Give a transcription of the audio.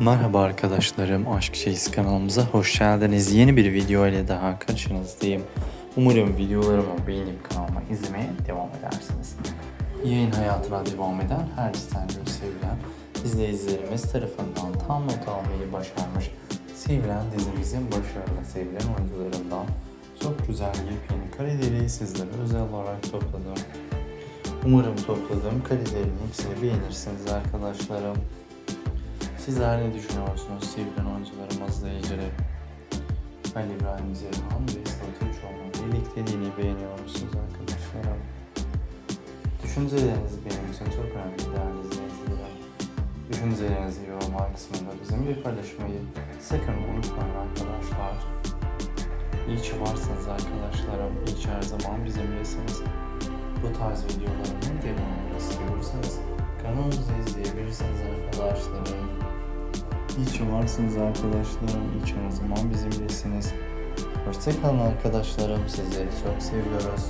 Merhaba arkadaşlarım, Aşk Şeyiz kanalımıza hoş geldiniz. Yeni bir video ile daha karşınızdayım. Umarım videolarımı beğenip kanalıma izlemeye devam edersiniz. Yayın hayatına devam eden her İstanbul sevilen izleyicilerimiz tarafından tam not almayı başarmış sevilen dizimizin başarılı sevilen oyuncularından çok güzel yepyeni kareleri sizlere özel olarak topladım. Umarım topladığım karelerin hepsini beğenirsiniz arkadaşlarım. Sizler ne düşünüyorsunuz sevilen oyuncularımızla ilgili? Ali İbrahim Zeyhan ve Sıla Türkoğlu'nun birlikteliğini beğeniyor musunuz arkadaşlarım? Düşünceleriniz benim için çok önemli değerli izleyicilerim. Düşüncelerinizi yorumlar kısmında bizimle paylaşmayı sakın unutmayın arkadaşlar. İyi ki varsınız arkadaşlarım. İyi ki her zaman bizimlesiniz. Bu tarz videoların devamını İyi ki varsınız arkadaşlarım. İyi ki her zaman bizimlesiniz. Hoşçakalın arkadaşlarım. Sizleri çok seviyoruz.